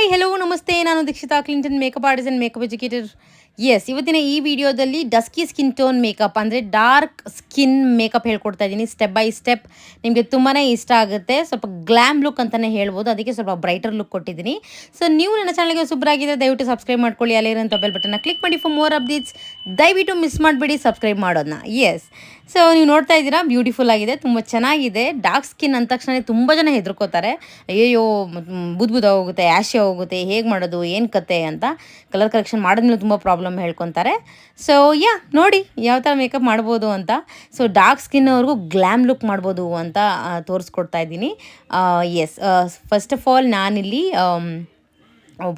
Hi hello ನಮಸ್ತೆ. ನಾನು Dikshita Clinton makeup artist and makeup educator yes ಇವತ್ತಿನ ಈ ವಿಡಿಯೋದಲ್ಲಿ ಡಸ್ಕಿ ಸ್ಕಿನ್ ಟೋನ್ ಮೇಕಪ್ ಅಂದರೆ ಡಾರ್ಕ್ ಸ್ಕಿನ್ ಮೇಕಪ್ ಹೇಳ್ಕೊಡ್ತಾ ಇದ್ದೀನಿ ಸ್ಟೆಪ್ ಬೈ ಸ್ಟೆಪ್ ನಿಮಗೆ ತುಂಬಾ ಇಷ್ಟ ಆಗುತ್ತೆ. ಸ್ವಲ್ಪ ಗ್ಲ್ಯಾಮ್ ಲುಕ್ ಅಂತಲೇ ಹೇಳ್ಬೋದು. ಅದಕ್ಕೆ ಸ್ವಲ್ಪ ಬ್ರೈಟರ್ ಲುಕ್ ಕೊಟ್ಟಿದ್ದೀನಿ. ಸೊ ನೀವು ನನ್ನ ಚಾನಲ್ಗೆ ಆಗಿದೆ ದಯವಿಟ್ಟು ಸಬ್ಸ್ಕ್ರೈಬ್ ಮಾಡ್ಕೊಳ್ಳಿ. ಅಲ್ಲೇ ಇರೋಂಥ ಬೆಲ್ ಬಟನ್ನ ಕ್ಲಿಕ್ ಮಾಡಿ ಫಾರ್ ಮೋರ್ ಅಪ್ಡೇಟ್ಸ್ ದಯವಿಟ್ಟು ಮಿಸ್ ಮಾಡಬೇಡಿ ಸಬ್ಸ್ಕ್ರೈಬ್ ಮಾಡೋದನ್ನ. ಎಸ್ ಸೊ ನೀವು ನೋಡ್ತಾ ಇದ್ದೀರಾ ಬ್ಯೂಟಿಫುಲ್ ಆಗಿದೆ, ತುಂಬ ಚೆನ್ನಾಗಿದೆ. ಡಾರ್ಕ್ ಸ್ಕಿನ್ ಅಂದ ತಕ್ಷಣ ತುಂಬ ಜನ ಹೆದರ್ಕೋತಾರೆ. ಅಯ್ಯೋ ಬುದ್ ಬುದ ಹೋಗುತ್ತೆ ಆ್ಯಶೆ ಹೋಗುತ್ತೆ, ಹೇಗೆ ಮಾಡೋದು, ಏನು ಕತೆ ಅಂತ. ಕಲರ್ ಕರೆಕ್ಷನ್ ಮಾಡಿದ್ಮೇಲೆ ತುಂಬ ಪ್ರಾಬ್ಲಮ್ ಹೇಳ್ಕೊತಾರೆ. ಸೊ ಯಾ ನೋಡಿ ಯಾವ ಥರ ಮೇಕಪ್ ಮಾಡ್ಬೋದು ಅಂತ. ಸೊ ಡಾರ್ಕ್ ಸ್ಕಿನ್ನವ್ರಿಗೂ ಗ್ಲ್ಯಾಮ್ ಲುಕ್ ಮಾಡ್ಬೋದು ಅಂತ ತೋರಿಸ್ಕೊಡ್ತಾ ಇದ್ದೀನಿ. ಎಸ್ ಫಸ್ಟ್ ಆಫ್ ಆಲ್ ನಾನಿಲ್ಲಿ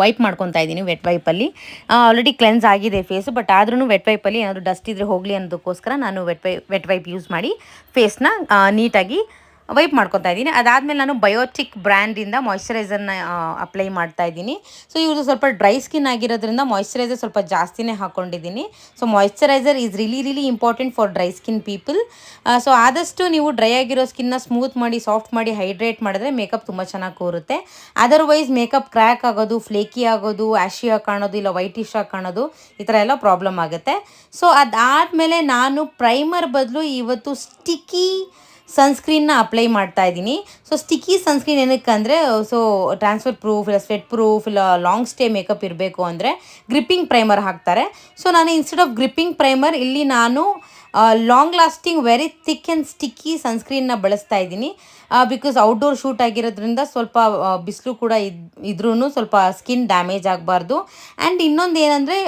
ವೈಪ್ ಮಾಡ್ಕೊತಾ ಇದ್ದೀನಿ ವೆಟ್ ವೈಪಲ್ಲಿ ಆಲ್ರೆಡಿ ಕ್ಲೆನ್ಸ್ ಆಗಿದೆ ಫೇಸು ಬಟ್ ಆದ್ರೂ ವೆಟ್ ವೈಪಲ್ಲಿ ಏನಾದರೂ ಡಸ್ಟ್ ಇದ್ರೆ ಹೋಗಲಿ ಅನ್ನೋದಕ್ಕೋಸ್ಕರ ನಾನು wet wi wet wipe use ಮಾಡಿ ಫೇಸ್ನ ನೀಟಾಗಿ ವೈಪ್ ಮಾಡ್ಕೊತಾ ಇದ್ದೀನಿ. ಅದಾದಮೇಲೆ ನಾನು ಬಯೋಟಿಕ್ ಬ್ರ್ಯಾಂಡಿಂದ ಮಾಯ್ಶ್ಚರೈಸರ್ನ ಅಪ್ಲೈ ಮಾಡ್ತಾ ಇದ್ದೀನಿ. ಸೊ ಇವರು ಸ್ವಲ್ಪ ಡ್ರೈ ಸ್ಕಿನ್ ಆಗಿರೋದ್ರಿಂದ ಮಾಯ್ಶ್ಚರೈಸರ್ ಸ್ವಲ್ಪ ಜಾಸ್ತಿನೇ ಹಾಕ್ಕೊಂಡಿದ್ದೀನಿ so moisturiser is really really important for dry skin people so ಆದಷ್ಟು ನೀವು ಡ್ರೈ ಆಗಿರೋ ಸ್ಕಿನ್ನ ಸ್ಮೂತ್ ಮಾಡಿ ಸಾಫ್ಟ್ ಮಾಡಿ ಹೈಡ್ರೇಟ್ ಮಾಡಿದ್ರೆ ಮೇಕಪ್ ತುಂಬ ಚೆನ್ನಾಗಿ ಕೂರುತ್ತೆ. ಅದರ್ವೈಸ್ ಮೇಕಪ್ ಕ್ರ್ಯಾಕ್ ಆಗೋದು ಫ್ಲೇಕಿ ಆಗೋದು ಆ್ಯಶಿಯಾಗಿ ಕಾಣೋದು, ಇಲ್ಲ ವೈಟಿಶ್ ಆಗಿ ಕಾಣೋದು, ಈ ಥರ ಎಲ್ಲ ಪ್ರಾಬ್ಲಮ್ ಆಗುತ್ತೆ. ಸೊ ಅದಾದಮೇಲೆ ನಾನು ಪ್ರೈಮರ್ ಬದಲು ಇವತ್ತು ಸ್ಟಿಕ್ಕಿ ಸನ್ಸ್ಕ್ರೀನ್ನ ಅಪ್ಲೈ ಮಾಡ್ತಾ ಇದ್ದೀನಿ. ಸೊ ಸ್ಟಿಕ್ಕಿ ಸನ್ಸ್ಕ್ರೀನ್ ಏನಕ್ಕೆ ಅಂದರೆ ಸೊ ಟ್ರಾನ್ಸ್ಫರ್ ಪ್ರೂಫ್ ಇಲ್ಲ ಸ್ವೆಟ್ ಪ್ರೂಫ್ ಇಲ್ಲ ಲಾಂಗ್ ಸ್ಟೇ ಮೇಕಪ್ ಇರಬೇಕು ಅಂದರೆ ಗ್ರಿಪ್ಪಿಂಗ್ ಪ್ರೈಮರ್ ಹಾಕ್ತಾರೆ. ಸೊ ನಾನು ಇನ್ಸ್ಟೆಡ್ ಆಫ್ ಗ್ರಿಪ್ಪಿಂಗ್ ಪ್ರೈಮರ್ ಇಲ್ಲಿ ನಾನು long lasting very thick and sticky ಸನ್ಸ್ಕ್ರೀನ್ನ ಬಳಸ್ತಾ ಇದ್ದೀನಿ. ಬಿಕಾಸ್ ಔಟ್ಡೋರ್ ಶೂಟ್ ಆಗಿರೋದ್ರಿಂದ ಸ್ವಲ್ಪ ಬಿಸಿಲು ಕೂಡ ಇದ್ ಇದ್ರೂ ಸ್ವಲ್ಪ ಸ್ಕಿನ್ ಡ್ಯಾಮೇಜ್ ಆಗಬಾರ್ದು. ಆ್ಯಂಡ್ ಇನ್ನೊಂದು ಏನಂದರೆ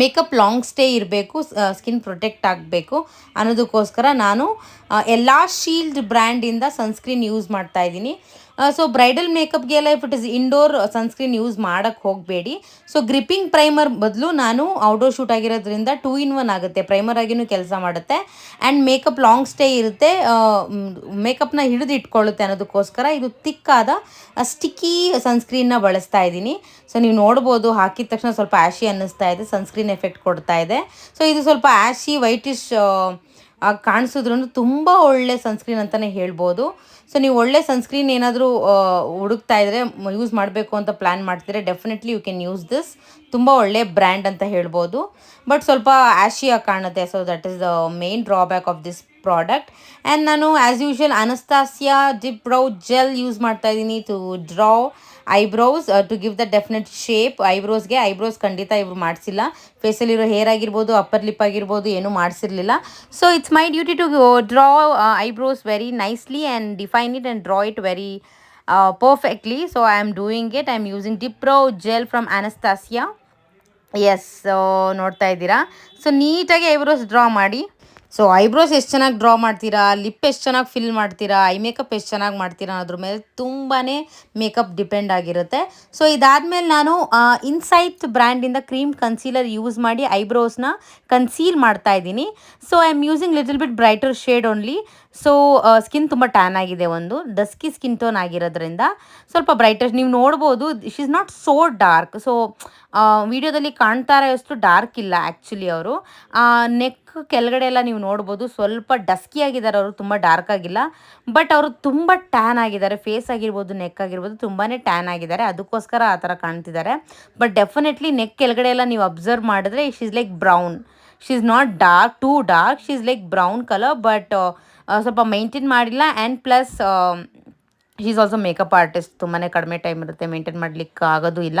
ಮೇಕಪ್ ಲಾಂಗ್ ಸ್ಟೇ ಇರಬೇಕು ಸ್ಕಿನ್ ಪ್ರೊಟೆಕ್ಟ್ ಆಗಬೇಕು ಅನ್ನೋದಕ್ಕೋಸ್ಕರ ನಾನು ಎಲ್ಲ ಶೀಲ್ಡ್ ಬ್ರ್ಯಾಂಡಿಂದ ಸನ್ಸ್ಕ್ರೀನ್ ಯೂಸ್ ಮಾಡ್ತಾ ಇದ್ದೀನಿ. So bridal ಮೇಕಪ್ಗೆಲ್ಲ if it is indoor sunscreen use ಮಾಡೋಕ್ಕೆ ಹೋಗಬೇಡಿ. ಸೊ ಗ್ರಿಪ್ಪಿಂಗ್ ಪ್ರೈಮರ್ ಬದಲು ನಾನು ಔಟ್ಡೋರ್ ಶೂಟ್ ಆಗಿರೋದ್ರಿಂದ ಟೂ ಇನ್ ಒನ್ ಆಗುತ್ತೆ. ಪ್ರೈಮರ್ ಆಗಿನೂ ಕೆಲಸ ಮಾಡುತ್ತೆ. ಆ್ಯಂಡ್ ಮೇಕಪ್ ಲಾಂಗ್ ಸ್ಟೇ ಇರುತ್ತೆ. ಮೇಕಪ್ನ ಹಿಡಿದು ಇಟ್ಕೊಳ್ಳುತ್ತೆ ಅನ್ನೋದಕ್ಕೋಸ್ಕರ ಇದು ತಿಕ್ಕಾದ ಸ್ಟಿಕ್ಕಿ ಸನ್ಸ್ಕ್ರೀನ್ನ ಬಳಸ್ತಾ ಇದ್ದೀನಿ. ಸೊ ನೀವು ನೋಡ್ಬೋದು, ಹಾಕಿದ ತಕ್ಷಣ ಸ್ವಲ್ಪ ಆ್ಯಶಿ ಅನ್ನಿಸ್ತಾ ಇದೆ ಸನ್ಸ್ಕ್ರೀನ್ ಎಫೆಕ್ಟ್ ಕೊಡ್ತಾ ಇದೆ. ಸೊ ಇದು ಸ್ವಲ್ಪ ಆ್ಯಶಿ ವೈಟಿಶ್ ಕಾಣಿಸಿದ್ರು ತುಂಬ ಒಳ್ಳೆ ಸನ್ಸ್ಕ್ರೀನ್ ಅಂತಲೇ ಹೇಳ್ಬೋದು. ಸೊ ನೀವು ಒಳ್ಳೆ ಸನ್ಸ್ಕ್ರೀನ್ ಏನಾದರೂ ಹುಡುಕ್ತಾ ಇದ್ದರೆ ಯೂಸ್ ಮಾಡಬೇಕು ಅಂತ ಪ್ಲ್ಯಾನ್ ಮಾಡ್ತಿದ್ರೆ definitely you can use this ತುಂಬ ಒಳ್ಳೆ ಬ್ರ್ಯಾಂಡ್ ಅಂತ ಹೇಳ್ಬೋದು. ಬಟ್ ಸ್ವಲ್ಪ ಆ್ಯಶಿಯಾಗಿ ಕಾಣುತ್ತೆ. So that is the main drawback of this product and ನಾನು as usual Anastasia dip brow gel use ಮಾಡ್ತಾ ಇದ್ದೀನಿ to draw eyebrows to give the definite shape ಐಬ್ರೋಸ್ಗೆ eyebrows ಖಂಡಿತ ಇವರು ಮಾಡಿಸಿಲ್ಲ. ಫೇಸಲ್ಲಿರೋ ಹೇರ್ ಆಗಿರ್ಬೋದು ಅಪ್ಪರ್ ಲಿಪ್ ಆಗಿರ್ಬೋದು, ಏನೂ ಮಾಡಿಸಿರ್ಲಿಲ್ಲ. So it's my duty to draw eyebrows very nicely and define it and draw it very perfectly so I am doing it I am using dipbrow gel from Anastasia yes ನೋಡ್ತಾ ಇದ್ದೀರಾ? So ನೀಟಾಗಿ eyebrows draw ಮಾಡಿ. So eyebrows ಎಷ್ಟು ಚೆನ್ನಾಗಿ draw ಮಾಡ್ತೀರಾ? Lip ಎಷ್ಟು ಚೆನ್ನಾಗಿ fill ಮಾಡ್ತೀರಾ? ಐ ಮೇಕಪ್ ಎಷ್ಟು ಚೆನ್ನಾಗಿ ಮಾಡ್ತೀರಾ ಅನ್ನೋದ್ರ ಮೇಲೆ ತುಂಬಾ ಮೇಕಪ್ ಡಿಪೆಂಡ್ ಆಗಿರುತ್ತೆ. ಸೊ ಇದಾದಮೇಲೆ ನಾನು ಇನ್ಸೈಟ್ ಬ್ರ್ಯಾಂಡಿಂದ ಕ್ರೀಮ್ ಕನ್ಸೀಲರ್ ಯೂಸ್ ಮಾಡಿ ಐಬ್ರೋಸ್ನ ಕನ್ಸೀಲ್ ಮಾಡ್ತಾ ಇದ್ದೀನಿ. So I am using little bit brighter shade only so skin ತುಂಬ ಟ್ಯಾನ್ ಆಗಿದೆ ಒಂದು. ಡಸ್ಕಿ ಸ್ಕಿನ್ ಟೋನ್ ಆಗಿರೋದ್ರಿಂದ ಸ್ವಲ್ಪ ಬ್ರೈಟೆಸ್ಟ್ ನೀವು ನೋಡ್ಬೋದು she is not so dark so ವಿಡಿಯೋದಲ್ಲಿ ಕಾಣ್ತಾ ಇರೋಷ್ಟು ಡಾರ್ಕ್ ಇಲ್ಲ ಆ್ಯಕ್ಚುಲಿ ಅವರು. ನೆಕ್ ಕೆಳಗಡೆ ಎಲ್ಲ ನೀವು ನೋಡ್ಬೋದು, ಸ್ವಲ್ಪ ಡಸ್ಕಿ ಆಗಿದ್ದಾರೆ ಅವರು, ತುಂಬ ಡಾರ್ಕ್ ಆಗಿಲ್ಲ. ಬಟ್ ಅವರು ತುಂಬ ಟ್ಯಾನ್ ಆಗಿದ್ದಾರೆ. ಫೇಸ್ ಆಗಿರ್ಬೋದು ನೆಕ್ ಆಗಿರ್ಬೋದು ತುಂಬಾ ಟ್ಯಾನ್ ಆಗಿದ್ದಾರೆ. ಅದಕ್ಕೋಸ್ಕರ ಆ ಥರ ಕಾಣ್ತಿದ್ದಾರೆ. ಬಟ್ ಡೆಫಿನೆಟ್ಲಿ ನೆಕ್ ಕೆಳಗಡೆ ಎಲ್ಲ ನೀವು ಅಬ್ಸರ್ವ್ ಮಾಡಿದ್ರೆ she is like brown she is not dark too dark she is like brown colour but ಸ್ವಲ್ಪ ಮೈಂಟೈನ್ ಮಾಡಿಲ್ಲ. And plus is also makeup artist ತುಂಬಾ ಕಡಿಮೆ ಟೈಮ್ ಇರುತ್ತೆ. ಮೇಂಟೈನ್ ಮಾಡ್ಲಿಕ್ಕೆ ಆಗೋದು ಇಲ್ಲ.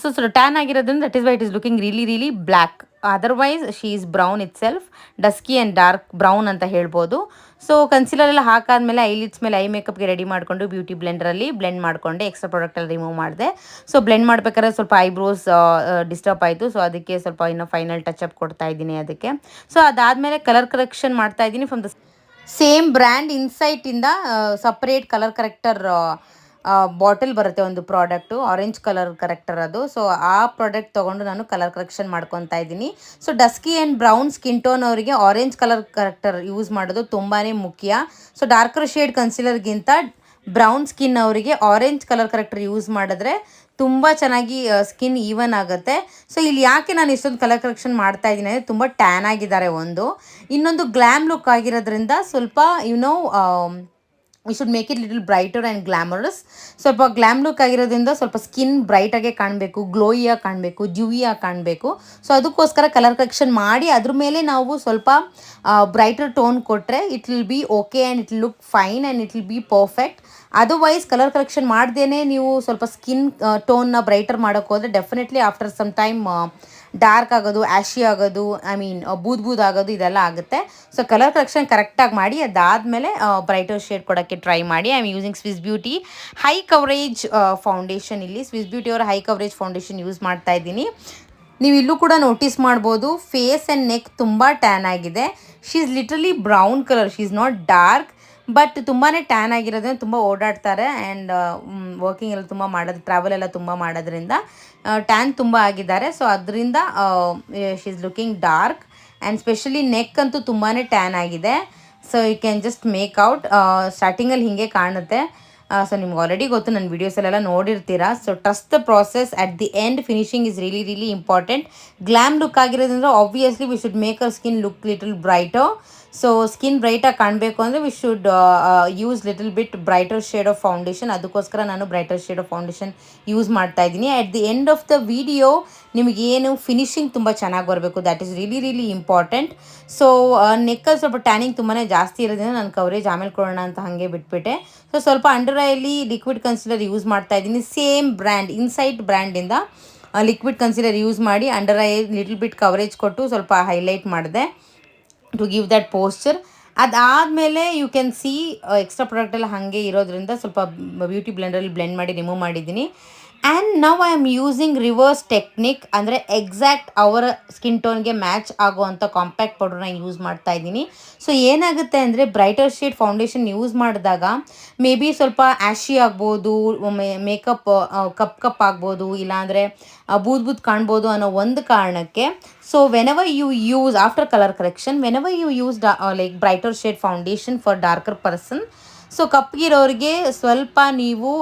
ಸೊ ಸೊ ಟ್ಯಾನ್ ಆಗಿರೋದ್ರಿಂದ that is why it is looking really really black otherwise she is brown itself dusky and dark brown ಅಂತ ಹೇಳ್ಬೋದು. ಸೊ ಕನ್ಸಿಲರ್ ಎಲ್ಲ ಹಾಕಾದ್ಮೇಲೆ ಐಲಿಡ್ಸ್ ಮೇಲೆ ಐ ಮೇಕಪ್ಗೆ ರೆಡಿ ಮಾಡಿಕೊಂಡು ಬ್ಯೂಟಿ ಬ್ಲೆಂಡರಲ್ಲಿ ಬ್ಲೆಂಡ್ ಮಾಡಿಕೊಂಡೆ. ಎಕ್ಸ್ಟ್ರಾ ಪ್ರಾಡಕ್ಟ್ ಎಲ್ಲ ರಿಮೂವ್ ಮಾಡಿದೆ. ಸೊ ಬ್ಲೆಂಡ್ ಮಾಡ್ಬೇಕಾದ್ರೆ ಸ್ವಲ್ಪ ಐಬ್ರೋಸ್ ಡಿಸ್ಟರ್ಬ್ ಆಯಿತು. ಸೊ ಅದಕ್ಕೆ ಸ್ವಲ್ಪ ಇನ್ನೂ ಫೈನಲ್ ಟಚ್ ಅಪ್ ಕೊಡ್ತಾ ಇದ್ದೀನಿ ಅದಕ್ಕೆ. ಸೊ ಅದಾದಮೇಲೆ ಕಲರ್ ಕರೆಕ್ಷನ್ ಮಾಡ್ತಾ ಇದ್ದೀನಿ ಫ್ರಮ್ ದ ಸೇಮ್ ಬ್ರ್ಯಾಂಡ್ ಇನ್ಸೈಟಿಂದ ಸಪ್ರೇಟ್ ಕಲರ್ ಕರೆಕ್ಟರ್ ಬಾಟಲ್ ಬರುತ್ತೆ ಒಂದು ಪ್ರಾಡಕ್ಟು ಆರೆಂಜ್ ಕಲರ್ ಕರೆಕ್ಟರ್ ಅದು. ಸೊ ಆ ಪ್ರಾಡಕ್ಟ್ ತೊಗೊಂಡು ನಾನು ಕಲರ್ ಕರೆಕ್ಷನ್ ಮಾಡ್ಕೊತಾ ಇದ್ದೀನಿ. So dusky and brown skin tone ಅವರಿಗೆ ಆರೆಂಜ್ ಕಲರ್ ಕರೆಕ್ಟರ್ ಯೂಸ್ ಮಾಡೋದು ತುಂಬಾ ಮುಖ್ಯ. ಸೊ ಡಾರ್ಕರ್ ಶೇಡ್ ಕನ್ಸಿಲರ್ಗಿಂತ ಬ್ರೌನ್ ಸ್ಕಿನ್ ಅವರಿಗೆ ಆರೆಂಜ್ ಕಲರ್ ಕರೆಕ್ಟರ್ ಯೂಸ್ ಮಾಡಿದ್ರೆ ತುಂಬ ಚೆನ್ನಾಗಿ ಸ್ಕಿನ್ ಈವನ್ ಆಗುತ್ತೆ. ಸೊ ಇಲ್ಲಿ ಯಾಕೆ ನಾನು ಇಷ್ಟೊಂದು ಕಲರ್ ಕರೆಕ್ಷನ್ ಮಾಡ್ತಾ ಇದ್ದೀನಿ ಅಂದರೆ ತುಂಬ ಟ್ಯಾನ್ ಆಗಿದ್ದಾರೆ ಒಂದು. ಇನ್ನೊಂದು ಗ್ಲ್ಯಾಮ್ ಲುಕ್ ಆಗಿರೋದ್ರಿಂದ ಸ್ವಲ್ಪ you know we should make it little brighter and glamorous ಸ್ವಲ್ಪ ಗ್ಲ್ಯಾಮ್ ಲುಕ್ ಆಗಿರೋದ್ರಿಂದ ಸ್ವಲ್ಪ ಸ್ಕಿನ್ ಬ್ರೈಟಾಗೆ ಕಾಣಬೇಕು ಗ್ಲೋಯಿಯಾಗಿ ಕಾಣಬೇಕು ಜ್ಯೂಯಿಯಾಗಿ ಕಾಣಬೇಕು. ಸೊ ಅದಕ್ಕೋಸ್ಕರ ಕಲರ್ ಕರೆಕ್ಷನ್ ಮಾಡಿ, ಅದ್ರ ಮೇಲೆ ನಾವು ಸ್ವಲ್ಪ ಬ್ರೈಟರ್ ಟೋನ್ ಕೊಟ್ಟರೆ it will be okay and it look fine and it will be perfect otherwise colour correction ಮಾಡ್ದೇ ನೀವು ಸ್ವಲ್ಪ ಸ್ಕಿನ್ ಟೋನ್ನ ಬ್ರೈಟರ್ ಮಾಡೋಕ್ಕೆ ಹೋದರೆ definitely after some time dark ಆಗೋದು ಆ್ಯಶಿ ಆಗೋದು ಐ ಮೀನ್ ಬೂದ್ ಬೂದ್ ಆಗೋದು ಇದೆಲ್ಲ ಆಗುತ್ತೆ. ಸೊ ಕಲರ್ ಕರೆಕ್ಷನ್ ಕರೆಕ್ಟಾಗಿ ಮಾಡಿ, ಅದಾದಮೇಲೆ ಬ್ರೈಟರ್ ಶೇಡ್ ಕೊಡೋಕ್ಕೆ ಟ್ರೈ ಮಾಡಿ. I am using Swiss Beauty high coverage foundation ಇಲ್ಲಿ. ಸ್ವಿಸ್ ಬ್ಯೂಟಿ ಅವರ ಹೈ ಕವರೇಜ್ ಫೌಂಡೇಶನ್ ಯೂಸ್ ಮಾಡ್ತಾ ಇದ್ದೀನಿ. ನೀವು ಇಲ್ಲೂ ಕೂಡ ನೋಟಿಸ್ ಮಾಡ್ಬೋದು. ಫೇಸ್ ಆ್ಯಂಡ್ ನೆಕ್ ತುಂಬ ಟ್ಯಾನ್ ಆಗಿದೆ. She is literally brown colour she is not dark but ತುಂಬಾ ಟ್ಯಾನ್ ಆಗಿರೋದ್ರಿಂದ ತುಂಬ ಓಡಾಡ್ತಾರೆ ಆ್ಯಂಡ್ ವರ್ಕಿಂಗ್ ಎಲ್ಲ ತುಂಬ ಮಾಡೋದು ಟ್ರಾವೆಲ್ ಎಲ್ಲ ತುಂಬ ಮಾಡೋದ್ರಿಂದ ಟ್ಯಾನ್ ತುಂಬ ಆಗಿದ್ದಾರೆ. ಸೊ ಅದರಿಂದ she is looking dark and specially neck ಅಂತೂ ತುಂಬಾ ಟ್ಯಾನ್ ಆಗಿದೆ. So you can just make out ಸ್ಟಾರ್ಟಿಂಗಲ್ಲಿ ಹೀಗೆ ಕಾಣುತ್ತೆ. ಸೊ ನಿಮ್ಗೆ ಆಲ್ರೆಡಿ ಗೊತ್ತು ನನ್ನ ವೀಡಿಯೋಸಲ್ಲೆಲ್ಲ ನೋಡಿರ್ತೀರಾ? So trust the process at the end finishing is really really important glam look ಆಗಿರೋದ್ರಿಂದ obviously we should make our skin look little bright so skin ಬ್ರೈಟಾಗಿ ಕಾಣಬೇಕು ಅಂದರೆ we should use little bit brighter shade of foundation ಅದಕ್ಕೋಸ್ಕರ ನಾನು brighter shade of foundation use ಮಾಡ್ತಾ ಇದ್ದೀನಿ. At the end of the video ನಿಮಗೇನು finishing ತುಂಬ ಚೆನ್ನಾಗಿ ಬರಬೇಕು that is really really important so ನೆಕ್ಕಲ್ಲಿ ಸ್ವಲ್ಪ ಟ್ಯಾನಿಂಗ್ ತುಂಬಾ ಜಾಸ್ತಿ ಇರೋದ್ರಿಂದ ನಾನು ಕವರೇಜ್ ಆಮೇಲೆ ಕೊಡೋಣ ಅಂತ ಹಾಗೆ ಬಿಟ್ಬಿಟ್ಟೆ. ಸೊ ಸ್ವಲ್ಪ ಅಂಡರ್ ಐಲಿ ಲಿಕ್ವಿಡ್ ಕನ್ಸಿಲರ್ ಯೂಸ್ ಮಾಡ್ತಾ ಇದ್ದೀನಿ. ಸೇಮ್ ಬ್ರ್ಯಾಂಡ್ ಇನ್ಸೈಟ್ ಬ್ರ್ಯಾಂಡಿಂದ ಲಿಕ್ವಿಡ್ ಕನ್ಸಿಲರ್ ಯೂಸ್ ಮಾಡಿ under eye little bit coverage ಕೊಟ್ಟು ಸ್ವಲ್ಪ ಹೈಲೈಟ್ ಮಾಡಿದೆ. ಟು ಗಿವ್ ದ್ಯಾಟ್ ಪೋಸ್ಚರ್ ಅದಾದಮೇಲೆ ಯು ಕ್ಯಾನ್ ಸಿ ಎಕ್ಸ್ಟ್ರಾ ಪ್ರಾಡಕ್ಟೆಲ್ಲ ಹಾಗೆ ಇರೋದ್ರಿಂದ ಸ್ವಲ್ಪ ಬ್ಯೂಟಿ ಬ್ಲೆಂಡರಲ್ಲಿ ಬ್ಲೆಂಡ್ ಮಾಡಿ ರಿಮೂವ್ ಮಾಡಿದ್ದೀನಿ. ಆ್ಯಂಡ್ ನಾವು I am using reverse technique ಅಂದರೆ ಎಕ್ಸಾಕ್ಟ್ ಅವರ ಸ್ಕಿನ್ ಟೋನ್ಗೆ ಮ್ಯಾಚ್ ಆಗುವಂಥ ಕಾಂಪ್ಯಾಕ್ಟ್ ಪೌಡರ್ನ ಯೂಸ್ ಮಾಡ್ತಾ ಇದ್ದೀನಿ. ಸೊ ಏನಾಗುತ್ತೆ ಅಂದರೆ ಬ್ರೈಟರ್ ಶೇಡ್ ಫೌಂಡೇಶನ್ ಯೂಸ್ ಮಾಡಿದಾಗ ಮೇ ಬಿ ಸ್ವಲ್ಪ ಆ್ಯಶಿ ಆಗ್ಬೋದು ಮೇಕಪ್ ಕಪ್ ಕಪ್ ಆಗ್ಬೋದು, ಇಲ್ಲಾಂದರೆ ಬೂದ್ ಬೂದ್ ಕಾಣ್ಬೋದು ಅನ್ನೋ ಒಂದು ಕಾರಣಕ್ಕೆ. So whenever you use after colour correction whenever you use the like brighter shade foundation for darker person so ಕಪ್ಗಿರೋರಿಗೆ ಸ್ವಲ್ಪ ನೀವು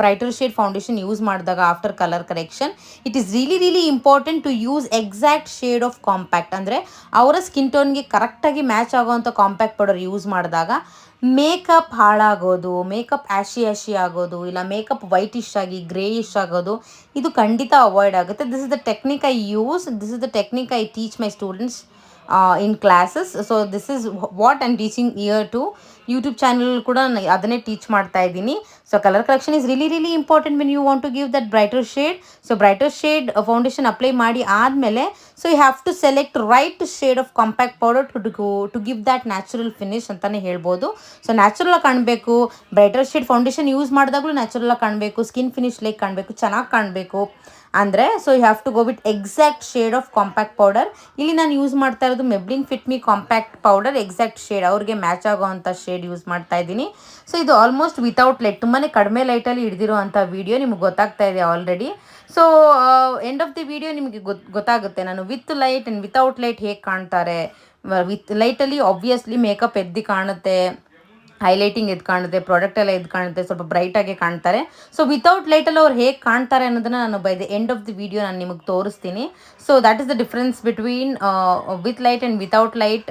ಬ್ರೈಟರ್ ಶೇಡ್ ಫೌಂಡೇಶನ್ ಯೂಸ್ ಮಾಡಿದಾಗ after colour correction it is really really important to use exact shade of compact ಅಂದರೆ ಅವರ skin ಟೋನ್ಗೆ ಕರೆಕ್ಟಾಗಿ match ಆಗೋವಂಥ compact powder use ಮಾಡಿದಾಗ makeup ಹಾಳಾಗೋದು ಮೇಕಪ್ ಆ್ಯಶಿ ಆ್ಯಶಿ ಆಗೋದು, ಇಲ್ಲ ಮೇಕಪ್ ವೈಟಿಶ್ ಆಗಿ ಗ್ರೇಯಿಶ್ ಆಗೋದು, ಇದು ಖಂಡಿತ ಅವಾಯ್ಡ್ ಆಗುತ್ತೆ. This is the technique I use this is the technique I teach my students in classes so this is what and teaching year to YouTube channel ಕೂಡ ಅದನ್ನೇ teach ಮಾಡ್ತಾ ಇದ್ದೀನಿ. So colour collection is really really important when you want to give that brighter shade so brighter shade foundation apply ಮಾಡಿ ಆದಮೇಲೆ so you have to select right shade of compact powder to to give that natural finish ಅಂತಲೇ ಹೇಳ್ಬೋದು. So ನ್ಯಾಚುರಲಾಗಿ ಕಾಣಬೇಕು. Brighter shade foundation use ಮಾಡಿದಾಗಲೂ natural ಕಾಣಬೇಕು. Skin finish like ಕಾಣಬೇಕು. ಚೆನ್ನಾಗಿ ಕಾಣಬೇಕು. ಅಂದರೆ so you have to go with exact shade of compact powder ಇಲ್ಲಿ ನಾನು ಯೂಸ್ ಮಾಡ್ತಾ ಇರೋದು Maybelline Fit Me compact powder exact shade ಅವ್ರಿಗೆ ಮ್ಯಾಚ್ ಆಗೋವಂಥ ಶೇಡ್ ಯೂಸ್ ಮಾಡ್ತಾ ಇದ್ದೀನಿ. ಸೊ ಇದು ಆಲ್ಮೋಸ್ಟ್ ವಿತೌಟ್ ಲೈಟ್ ತುಂಬಾ ಕಡಿಮೆ ಲೈಟಲ್ಲಿ ಹಿಡಿದಿರೋ ಅಂಥ ವಿಡಿಯೋ ನಿಮ್ಗೆ ಗೊತ್ತಾಗ್ತಾ ಇದೆ already so end of the video ನಿಮಗೆ ಗೊತ್, ಗೊತ್ತಾಗುತ್ತೆ. ನಾನು with light and without light ಹೇಗೆ ಕಾಣ್ತಾರೆ? ವಿತ್ ಲೈಟಲ್ಲಿ ಆಬ್ವಿಯಸ್ಲಿ ಮೇಕಪ್ ಎದ್ದು ಕಾಣುತ್ತೆ. ಹೈಲೈಟಿಂಗ್ ಎದ್ದು ಕಾಣುತ್ತೆ ಪ್ರಾಡಕ್ಟ್ ಎಲ್ಲ ಎದ್ದು ಕಾಣುತ್ತೆ, ಸ್ವಲ್ಪ ಬ್ರೈಟಾಗಿ ಕಾಣ್ತಾರೆ. ಸೊ ವಿತೌಟ್ ಲೈಟಲ್ಲಿ ಅವ್ರು ಹೇಗೆ ಕಾಣ್ತಾರೆ ಅನ್ನೋದನ್ನ ನಾನು by the end of the video ನಾನು ನಿಮಗೆ ತೋರಿಸ್ತೀನಿ. So that is the difference between with light and without light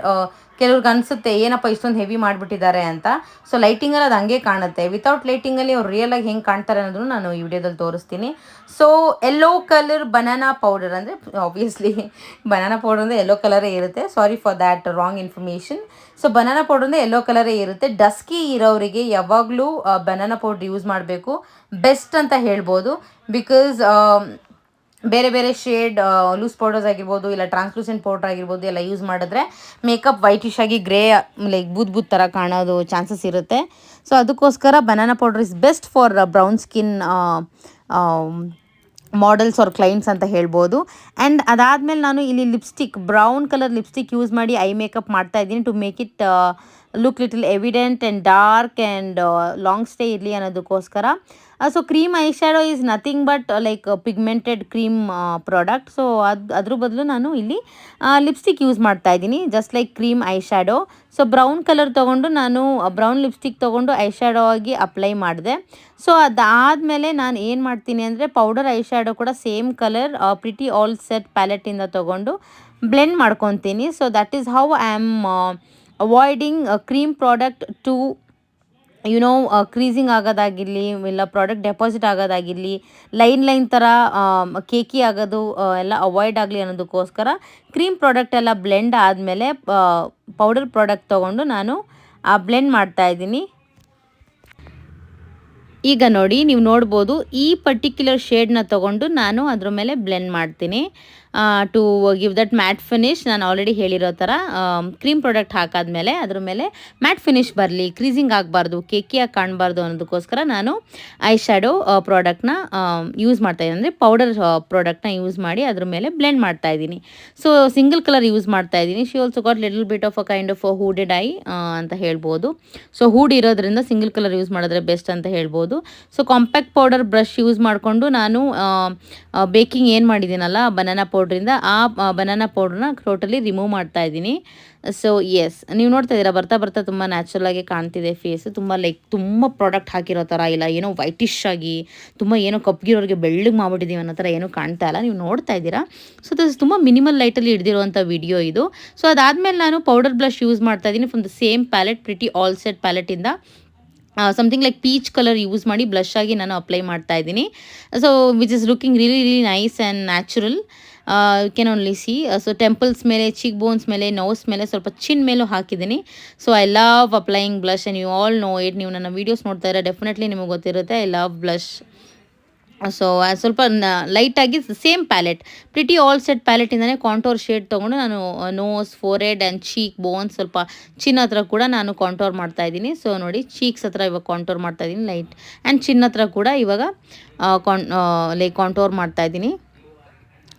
ಕೆಲವ್ರಿಗೆ ಅನಿಸುತ್ತೆ, ಏನಪ್ಪ ಇಷ್ಟೊಂದು ಹೆವಿ ಮಾಡಿಬಿಟ್ಟಿದ್ದಾರೆ ಅಂತ. ಸೊ ಲೈಟಿಂಗಲ್ಲಿ ಅದು ಹಂಗೆ ಕಾಣುತ್ತೆ. ವಿತೌಟ್ ಲೈಟಿಂಗಲ್ಲಿ ಅವ್ರು ರಿಯಲಾಗಿ ಹೆಂಗೆ ಕಾಣ್ತಾರೆ ಅನ್ನೋದನ್ನು ನಾನು ಈ ವಿಡಿಯೋದಲ್ಲಿ ತೋರಿಸ್ತೀನಿ. So yellow colour banana powder ಅಂದರೆ ಆಬ್ವಿಯಸ್ಲಿ ಬನಾನಾ ಪೌಡರ್ ಅಂದರೆ ಎಲ್ಲೋ ಕಲರೇ ಇರುತ್ತೆ. Sorry for that wrong information so banana powder ಅಂದರೆ ಎಲ್ಲೋ ಕಲರೇ ಇರುತ್ತೆ. ಡಸ್ಕಿ ಇರೋರಿಗೆ ಯಾವಾಗಲೂ ಬನಾನಾ ಪೌಡ್ರ್ ಯೂಸ್ ಮಾಡಬೇಕು. ಬೆಸ್ಟ್ ಅಂತ ಹೇಳ್ಬೋದು. ಬಿಕಾಸ್ ಬೇರೆ ಬೇರೆ ಶೇಡ್ ಲೂಸ್ ಪೌಡರ್ಸ್ ಆಗಿರ್ಬೋದು, ಇಲ್ಲ ಟ್ರಾನ್ಸ್ಲೂಸೆಂಟ್ ಪೌಡರ್ ಆಗಿರ್ಬೋದು ಎಲ್ಲ ಯೂಸ್ ಮಾಡಿದ್ರೆ ಮೇಕಪ್ ವೈಟಿಶ್ ಆಗಿ ಗ್ರೇ ಲೈಕ್ ಬೂತ್ ಬೂತ್ ಥರ ಕಾಣೋದು ಚಾನ್ಸಸ್ ಇರುತ್ತೆ. ಸೊ ಅದಕ್ಕೋಸ್ಕರ banana powder is best for brown skin models or clients ಅಂತ ಹೇಳ್ಬೋದು. ಆ್ಯಂಡ್ ಅದಾದಮೇಲೆ ನಾನು ಇಲ್ಲಿ lipstick brown colour lipstick use ಮಾಡಿ ಐ ಮೇಕಪ್ ಮಾಡ್ತಾ ಇದ್ದೀನಿ to make it look little evident and dark and long stay ಇರಲಿ ಅನ್ನೋದಕ್ಕೋಸ್ಕರ. So cream eye shadow is nothing but like pigmented cream product so ಅದು, ಅದ್ರ ಬದಲು ನಾನು ಇಲ್ಲಿ ಲಿಪ್ಸ್ಟಿಕ್ ಯೂಸ್ ಮಾಡ್ತಾ ಇದ್ದೀನಿ. Just like cream eye shadow so brown colour ತೊಗೊಂಡು ನಾನು ಬ್ರೌನ್ ಲಿಪ್ಸ್ಟಿಕ್ ತೊಗೊಂಡು ಐ ಶ್ಯಾಡೋ ಆಗಿ ಅಪ್ಲೈ ಮಾಡಿದೆ. ಸೊ ಅದಾದಮೇಲೆ ನಾನು ಏನು ಮಾಡ್ತೀನಿ ಅಂದರೆ ಪೌಡರ್ ಐ ಶ್ಯಾಡೋ ಕೂಡ same colour pretty all set ಪ್ಯಾಲೆಟಿಂದ ತೊಗೊಂಡು ಬ್ಲೆಂಡ್ ಮಾಡ್ಕೊತೀನಿ. So that is how I am avoiding cream product to you know creasing ಆಗೋದಾಗಿರಲಿ ಇಲ್ಲ ಪ್ರಾಡಕ್ಟ್ ಡೆಪಾಸಿಟ್ ಆಗೋದಾಗಿರಲಿ ಲೈನ್ ಲೈನ್ ಥರ ಕೇಕಿ ಆಗೋದು ಆ, ಎಲ್ಲ ಅವಾಯ್ಡ್ ಆಗಲಿ ಅನ್ನೋದಕ್ಕೋಸ್ಕರ ಕ್ರೀಮ್ ಪ್ರಾಡಕ್ಟ್ ಎಲ್ಲ ಬ್ಲೆಂಡ್ ಆದಮೇಲೆ ಪೌಡರ್ ಪ್ರಾಡಕ್ಟ್ ತೊಗೊಂಡು ನಾನು ಬ್ಲೆಂಡ್ ಮಾಡ್ತಾ ಇದ್ದೀನಿ. ಈಗ ನೋಡಿ ನೀವು ನೋಡ್ಬೋದು ಈ ಪರ್ಟಿಕ್ಯುಲರ್ ಶೇಡ್ನ ತೊಗೊಂಡು ನಾನು ಅದ್ರ ಮೇಲೆ ಬ್ಲೆಂಡ್ ಮಾಡ್ತೀನಿ. To give that matte finish ನಾನು ಆಲ್ರೆಡಿ ಹೇಳಿರೋ ಥರ ಕ್ರೀಮ್ ಪ್ರಾಡಕ್ಟ್ ಹಾಕಾದ್ಮೇಲೆ ಅದ್ರ ಮೇಲೆ ಮ್ಯಾಟ್ ಫಿನಿಶ್ ಬರಲಿ ಕ್ರೀಸಿಂಗ್ ಆಗಬಾರ್ದು ಕೇಕಿಯಾಗಿ ಕಾಣಬಾರ್ದು ಅನ್ನೋದಕ್ಕೋಸ್ಕರ ನಾನು ಐ ಶ್ಯಾಡೋ ಪ್ರಾಡಕ್ಟ್ನ ಯೂಸ್ ಮಾಡ್ತಾ ಇದ್ದೀನಿ ಅಂದರೆ ಪೌಡರ್ ಪ್ರಾಡಕ್ಟ್ನ ಯೂಸ್ ಮಾಡಿ ಅದ್ರ ಮೇಲೆ ಬ್ಲೆಂಡ್ ಮಾಡ್ತಾ ಇದ್ದೀನಿ ಸೊ ಸಿಂಗಲ್ ಕಲರ್ ಯೂಸ್ ಮಾಡ್ತಾ ಇದ್ದೀನಿ she also got little bit of a kind of hooded eye ಅಂತ ಹೇಳ್ಬೋದು. ಸೊ ಹೂಡ್ ಇರೋದ್ರಿಂದ ಸಿಂಗಲ್ ಕಲರ್ ಯೂಸ್ ಮಾಡಿದ್ರೆ ಬೆಸ್ಟ್ ಅಂತ ಹೇಳ್ಬೋದು. So compact powder brush use ಮಾಡಿಕೊಂಡು ನಾನು ಬೇಕಿಂಗ್ ಏನು ಮಾಡಿದ್ದೀನಲ್ಲ ಬನಾನಾ ಪೌಡ್ರಿಂದ ಆ ಬನಾನಾ ಪೌಡ್ರನ್ನ ಟೋಟಲಿ ರಿಮೂವ್ ಮಾಡ್ತಾ ಇದ್ದೀನಿ. ಸೊ ಎಸ್ ನೀವು ನೋಡ್ತಾ ಇದ್ದೀರಾ, ಬರ್ತಾ ಬರ್ತಾ ತುಂಬ ನ್ಯಾಚುರಲ್ ಆಗಿ ಕಾಣ್ತಿದೆ ಫೇಸ್ ತುಂಬ ಲೈಕ್ ತುಂಬ ಪ್ರಾಡಕ್ಟ್ ಹಾಕಿರೋ ಥರ ಇಲ್ಲ, ಏನೋ ವೈಟಿಶ್ ಆಗಿ, ತುಂಬ ಏನೋ ಕಪ್ಗಿರೋರಿಗೆ ಬೆಳ್ಳಗೆ ಮಾಡಿಬಿಟ್ಟಿದ್ದೀವಿ ಅನ್ನೋ ಥರ ಏನೂ ಕಾಣ್ತಾ ಇಲ್ಲ, ನೀವು ನೋಡ್ತಾ ಇದ್ದೀರಾ? ಸೊ ದಸ್ ತುಂಬ ಮಿನಿಮಲ್ ಲೈಟಲ್ಲಿ ಹಿಡಿದಿರುವಂಥ ವಿಡಿಯೋ ಇದು. ಸೊ ಅದಾದಮೇಲೆ ನಾನು ಪೌಡರ್ ಬ್ಲಷ್ ಯೂಸ್ ಮಾಡ್ತಾ ಇದ್ದೀನಿ from the same palette pretty all set ಪ್ಯಾಲೆಟಿಂದ something like peach colour use ಮಾಡಿ ಬ್ಲಷ್ ಆಗಿ ನಾನು ಅಪ್ಲೈ ಮಾಡ್ತಾ ಇದ್ದೀನಿ. So which is looking really really nice and natural you can only see so temples ಮೇಲೆ ಚಿಕ್ bones ಮೇಲೆ nose ಮೇಲೆ ಸ್ವಲ್ಪ chin ಮೇಲೂ ಹಾಕಿದ್ದೀನಿ. So I love applying blush and you all know it ನೀವು ನನ್ನ ವೀಡಿಯೋಸ್ ನೋಡ್ತಾ ಇರೋ ಡೆಫಿನೆಟ್ಲಿ ನಿಮಗೆ ಗೊತ್ತಿರುತ್ತೆ. ಐ ಲವ್ ಬ್ಲಷ್ ಸೊ ಸ್ವಲ್ಪ ಲೈಟಾಗಿ same palette pretty all set ಪ್ಯಾಲೆಟಿಂದನೇ contour shade ತೊಗೊಂಡು ನಾನು nose forehead and cheek bones ಸ್ವಲ್ಪ ಚಿನ್ನ ಹತ್ರ ಕೂಡ ನಾನು ಕಾಂಟೋರ್ ಮಾಡ್ತಾ ಇದ್ದೀನಿ. ಸೊ ನೋಡಿ ಚೀಕ್ಸ್ ಹತ್ರ ಇವಾಗ ಕಾಂಟೋರ್ ಮಾಡ್ತಾ ಇದ್ದೀನಿ ಲೈಟ್ ಆ್ಯಂಡ್ ಚಿನ್ನ ಹತ್ರ ಕೂಡ ಇವಾಗ ಕಾನ್ ಲೈಕ್ ಕಾಂಟೋರ್ ಮಾಡ್ತಾ ಇದ್ದೀನಿ.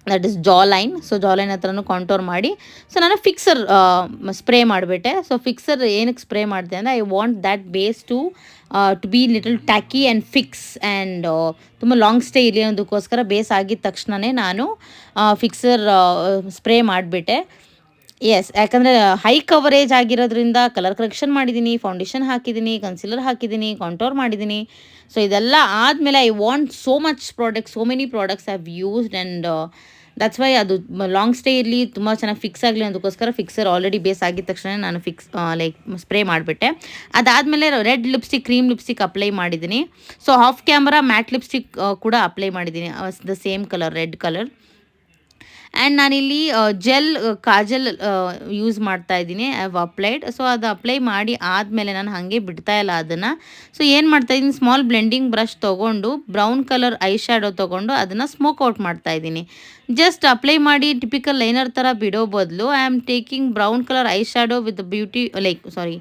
That is jawline so jawline ಹತ್ರನೂ ಕಾಂಟೋರ್ ಮಾಡಿ. ಸೊ ನಾನು ಫಿಕ್ಸರ್ ಸ್ಪ್ರೇ ಮಾಡಿಬಿಟ್ಟೆ. ಸೊ ಫಿಕ್ಸರ್ ಏನಕ್ಕೆ ಸ್ಪ್ರೇ ಮಾಡಿದೆ ಅಂದರೆ I want that base to to be little tacky and fix and ತುಂಬ ಲಾಂಗ್ ಸ್ಟೇ ಇರಲಿ ಅನ್ನೋದಕ್ಕೋಸ್ಕರ ಬೇಸ್ ಆಗಿದ ತಕ್ಷಣವೇ ನಾನು ಫಿಕ್ಸರ್ ಸ್ಪ್ರೇ ಮಾಡಿಬಿಟ್ಟೆ. ಎಸ್ ಯಾಕಂದರೆ ಹೈ ಕವರೇಜ್ ಆಗಿರೋದ್ರಿಂದ ಕಲರ್ ಕರೆಕ್ಷನ್ ಮಾಡಿದ್ದೀನಿ ಫೌಂಡೇಶನ್ ಹಾಕಿದ್ದೀನಿ ಕನ್ಸಿಲರ್ ಹಾಕಿದ್ದೀನಿ ಕಾಂಟೋರ್ ಮಾಡಿದ್ದೀನಿ ಸೊ ಇದೆಲ್ಲ ಆದಮೇಲೆ I want so much products so many products have used and that's why ಅದು ಲಾಂಗ್ ಸ್ಟೇ ಇರಲಿ, ತುಂಬ ಚೆನ್ನಾಗಿ ಫಿಕ್ಸ್ ಆಗಲಿ ಅದಕ್ಕೋಸ್ಕರ ಫಿಕ್ಸರ್ ಆಲ್ರೆಡಿ ಬೇಸ್ ಆಗಿದ ತಕ್ಷಣ ನಾನು ಫಿಕ್ಸ್ ಲೈಕ್ ಸ್ಪ್ರೇ ಮಾಡಿಬಿಟ್ಟೆ. ಅದಾದಮೇಲೆ red lipstick cream lipstick apply ಮಾಡಿದ್ದೀನಿ so half camera matte lipstick ಕೂಡ ಅಪ್ಲೈ ಮಾಡಿದ್ದೀನಿ the same colour red colour and ನಾನಿಲ್ಲಿ ಜೆಲ್ ಕಾಜಲ್ ಯೂಸ್ ಮಾಡ್ತಾ ಇದ್ದೀನಿ ಐ ಅಪ್ಲೈಡ್ ಸೊ ಅದು ಅಪ್ಲೈ ಮಾಡಿ ಆದಮೇಲೆ ನಾನು ಹಾಗೆ ಬಿಡ್ತಾ ಇಲ್ಲ ಅದನ್ನು. ಸೊ ಏನು ಮಾಡ್ತಾ ಇದ್ದೀನಿ ಸ್ಮಾಲ್ ಬ್ಲೆಂಡಿಂಗ್ ಬ್ರಷ್ ತೊಗೊಂಡು ಬ್ರೌನ್ ಕಲರ್ ಐ ಶ್ಯಾಡೋ ತೊಗೊಂಡು ಅದನ್ನು ಸ್ಮೋಕ್ ಔಟ್ ಮಾಡ್ತಾ ಇದ್ದೀನಿ. ಜಸ್ಟ್ ಅಪ್ಲೈ ಮಾಡಿ ಟಿಪಿಕಲ್ ಲೈನರ್ ಥರ ಬಿಡೋ ಬದಲು I am taking brown colour eye shadow with beauty like sorry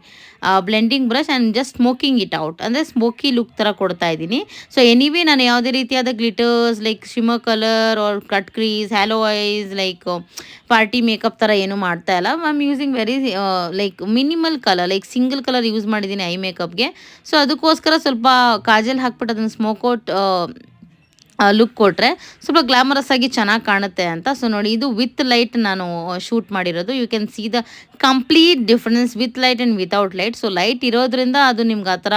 blending brush and just smoking it out ಅಂದರೆ ಸ್ಮೋಕಿ ಲುಕ್ ಥರ ಕೊಡ್ತಾ ಇದ್ದೀನಿ. ಸೊ ಎನಿವೇ ನಾನು ಯಾವುದೇ ರೀತಿಯಾದ glitters like shimmer colour or cut crease halo eyes like party makeup ಥರ ಏನು ಮಾಡ್ತಾ ಇಲ್ಲ. I am using very like minimal colour like single colour use ಮಾಡಿದ್ದೀನಿ ಐ ಮೇಕಪ್ಗೆ ಸೊ ಅದಕ್ಕೋಸ್ಕರ ಸ್ವಲ್ಪ ಕಾಜಲ್ ಹಾಕ್ಬಿಟ್ಟು ಅದನ್ನು ಸ್ಮೋಕ್ ಔಟ್ ಲುಕ್ ಕೊಟ್ಟರೆ ಸ್ವಲ್ಪ ಗ್ಲಾಮರಸ್ ಆಗಿ ಚೆನ್ನಾಗಿ ಕಾಣುತ್ತೆ ಅಂತ. ಸೊ ನೋಡಿ, ಇದು ವಿತ್ ಲೈಟ್ ನಾನು ಶೂಟ್ ಮಾಡಿರೋದು. You can see the complete difference with light and without light so light ಇರೋದ್ರಿಂದ ಅದು ನಿಮ್ಗೆ ಆ ಥರ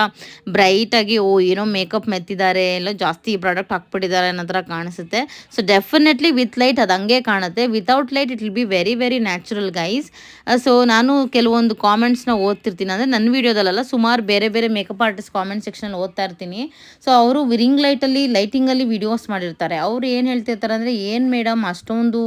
ಬ್ರೈಟಾಗಿ ಓ, ಏನೋ ಮೇಕಪ್ ಮೆತ್ತಿದ್ದಾರೆ, ಎಲ್ಲ ಜಾಸ್ತಿ ಪ್ರಾಡಕ್ಟ್ ಹಾಕ್ಬಿಟ್ಟಿದ್ದಾರೆ ಅನ್ನೋ ಥರ ಕಾಣಿಸುತ್ತೆ. ಸೊ ಡೆಫಿನೆಟ್ಲಿ ವಿತ್ ಲೈಟ್ ಅದು ಹಂಗೆ ಕಾಣುತ್ತೆ. Without light it will be very very natural guys so ನಾನು ಕೆಲವೊಂದು ಕಾಮೆಂಟ್ಸ್ನ ಓದ್ತಿರ್ತೀನಿ. ಅಂದರೆ ನನ್ನ ವೀಡಿಯೋದಲ್ಲ ಸುಮಾರು ಬೇರೆ ಬೇರೆ ಮೇಕಪ್ ಆರ್ಟಿಸ್ಟ್ ಕಾಮೆಂಟ್ ಸೆಕ್ಷನಲ್ಲಿ ಓದ್ತಾ ಇರ್ತೀನಿ. ಸೊ ಅವರು ರಿಂಗ್ ಲೈಟಲ್ಲಿ ಲೈಟಿಂಗಲ್ಲಿ ವಿಡಿಯೋಸ್ ಮಾಡಿರ್ತಾರೆ. ಅವ್ರು ಏನು ಹೇಳ್ತಿರ್ತಾರೆ ಅಂದರೆ, ಏನು ಮೇಡಮ್, ಅಷ್ಟೊಂದು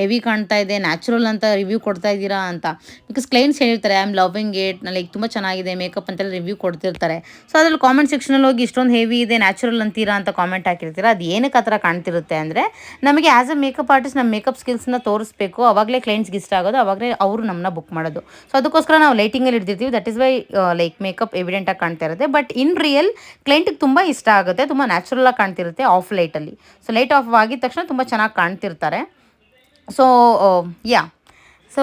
ಹೆವಿ ಕಾಣ್ತಾ ಇದೆ ನ್ಯಾಚುರಲ್ ಅಂತ ರಿವ್ಯೂ ಕೊಡ್ತಾ ಇದ್ದೀರಾ ಅಂತ. ಬಿಕಾಸ್ ಕ್ಲೈಂಟ್ಸ್ ಹೇಳಿರ್ತಾರೆ I am loving it like ತುಂಬ ಚೆನ್ನಾಗಿದೆ ಮೇಕಪ್ ಅಂತೆಲ್ಲ ರಿವ್ಯೂ ಕೊಡ್ತಿರ್ತಾರೆ. ಸೊ ಅದ್ರಲ್ಲಿ ಕಾಮೆಂಟ್ ಸೆಕ್ಷನಲ್ಲಿ ಹೋಗಿ, ಇಷ್ಟೊಂದು ಹೆವಿ ಇದೆ ನ್ಯಾಚುರಲ್ ಅಂತೀರಾ? ಅಂತ ಕಾಮೆಂಟ್ ಹಾಕಿರ್ತೀರ. ಅದು ಏನಕ್ಕೆ ಆ ಥರ ಕಾಣ್ತಿರುತ್ತೆ ಅಂದರೆ, ನಮಗೆ ಆ್ಯಸ್ ಅ ಮೇಕಪ್ ಆರ್ಟಿಸ್ಟ್ ನಮ್ಮ ಮೇಕಪ್ ಸ್ಕಿಲ್ಸ್ನ ತೋರಿಸ್ಬೇಕು. ಅವಾಗಲೇ ಕ್ಲೈಂಟ್ಸ್ಗೆ ಇಷ್ಟ ಆಗೋದು, ಅವಾಗಲೇ ಅವರು ನಮ್ಮನ್ನ ಬುಕ್ ಮಾಡೋದು. ಸೊ ಅದಕ್ಕೋಸ್ಕರ ನಾವು ಲೈಟಿಂಗಲ್ಲಿ ಇಡ್ತಿರ್ತೀವಿ. That is why like makeup ಎವಿಡೆಂಟಾಗಿ ಕಾಣ್ತಾ ಇರುತ್ತೆ. ಬಟ್ ಇನ್ ರಿಯಲ್ ಕ್ಲೈಂಟಿಗೆ ತುಂಬ ಇಷ್ಟ ಆಗುತ್ತೆ, ತುಂಬ ನ್ಯಾಚುರಲಾಗಿ ಕಾಣ್ತಿರುತ್ತೆ ಆಫ್ ಲೈಟಲ್ಲಿ. ಸೊ ಲೈಟ್ ಆಫ್ ಆಗಿದ ತಕ್ಷಣ ತುಂಬ ಚೆನ್ನಾಗಿ ಕಾಣ್ತಿರ್ತಾರೆ. ಸೊ ಯಾ ಸೊ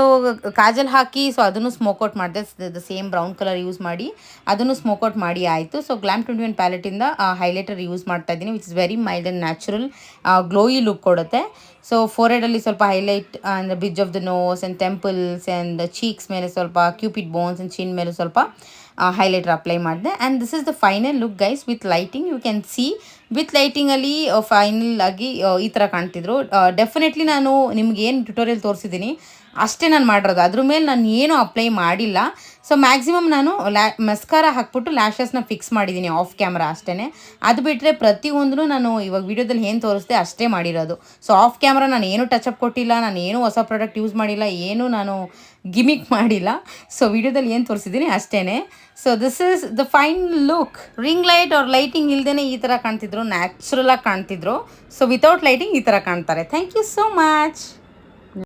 ಕಾಜಲ್ ಹಾಕಿ ಸೊ ಅದನ್ನು ಸ್ಮೋಕ್ ಔಟ್ ಮಾಡಿದೆ the same brown colour use ಮಾಡಿ, ಅದನ್ನು ಸ್ಮೋಕ್ ಔಟ್ ಮಾಡಿ ಆಯಿತು. ಸೊ ಗ್ಲಾಮ್ ಟ್ವೆಂಟಿ ಒನ್ ಪ್ಯಾಲೆಟಿಂದ ಹೈಲೈಟರ್ ಯೂಸ್ ಮಾಡ್ತಾ ಇದ್ದೀನಿ which is very mild and natural glowy look ಕೊಡುತ್ತೆ. ಸೊ ಫೋರೆಡಲ್ಲಿ ಸ್ವಲ್ಪ ಹೈಲೈಟ್ ಅಂದರೆ bridge of the nose and temples and cheeks ಮೇಲೆ ಸ್ವಲ್ಪ ಕ್ಯೂಪಿಡ್ ಬೋನ್ಸ್ ಆ್ಯಂಡ್ ಚಿನ್ ಮೇಲೆ ಸ್ವಲ್ಪ ಹೈಲೈಟರ್ ಅಪ್ಲೈ ಮಾಡಿದೆ. And this is the final look guys with lighting you can see with ಲೈಟಿಂಗಲ್ಲಿ final ಆಗಿ ಈ ಥರ ಕಾಣ್ತಿದ್ರು. ಡೆಫಿನೆಟ್ಲಿ ನಾನು ನಿಮ್ಗೆ ಏನು ಟ್ಯುಟೋರಿಯಲ್ ತೋರಿಸಿದ್ದೀನಿ, ಅಷ್ಟೇ ನಾನು ಮಾಡಿರೋದು. ಅದ್ರ ಮೇಲೆ ನಾನು ಏನು ಅಪ್ಲೈ ಮಾಡಿಲ್ಲ. ಸೊ ಮ್ಯಾಕ್ಸಿಮಮ್ ನಾನು ಲ್ಯಾ ಮೆಸ್ಕಾರ ಹಾಕ್ಬಿಟ್ಟು ಲ್ಯಾಶಸ್ನ ಫಿಕ್ಸ್ ಮಾಡಿದ್ದೀನಿ ಆಫ್ ಕ್ಯಾಮ್ರಾ ಅಷ್ಟೇ ಅದು ಬಿಟ್ಟರೆ ಪ್ರತಿಯೊಂದೂ ನಾನು ಇವಾಗ ವೀಡಿಯೋದಲ್ಲಿ ಏನು ತೋರಿಸ್ದೆ ಅಷ್ಟೇ ಮಾಡಿರೋದು. ಸೊ ಆಫ್ ಕ್ಯಾಮ್ರಾ ನಾನು ಏನು ಅಪ್ ಕೊಟ್ಟಿಲ್ಲ, ನಾನು ಏನು ಹೊಸ ಪ್ರಾಡಕ್ಟ್ ಯೂಸ್ ಮಾಡಿಲ್ಲ, ಏನು ನಾನು ಗಿಮಿಕ್ ಮಾಡಿಲ್ಲ. ಸೊ ವಿಡಿಯೋದಲ್ಲಿ ಏನು ತೋರಿಸಿದ್ದೀನಿ ಅಷ್ಟೇ so this is the fine look ring light ಅವ್ರ ಲೈಟಿಂಗ್ ಇಲ್ಲದೇ ಈ ಥರ ಕಾಣ್ತಿದ್ರು ನ್ಯಾಚುರಲಾಗಿ ಕಾಣ್ತಿದ್ರು. ಸೊ ವಿತೌಟ್ ಲೈಟಿಂಗ್ ಈ ಥರ ಕಾಣ್ತಾರೆ. Thank you so much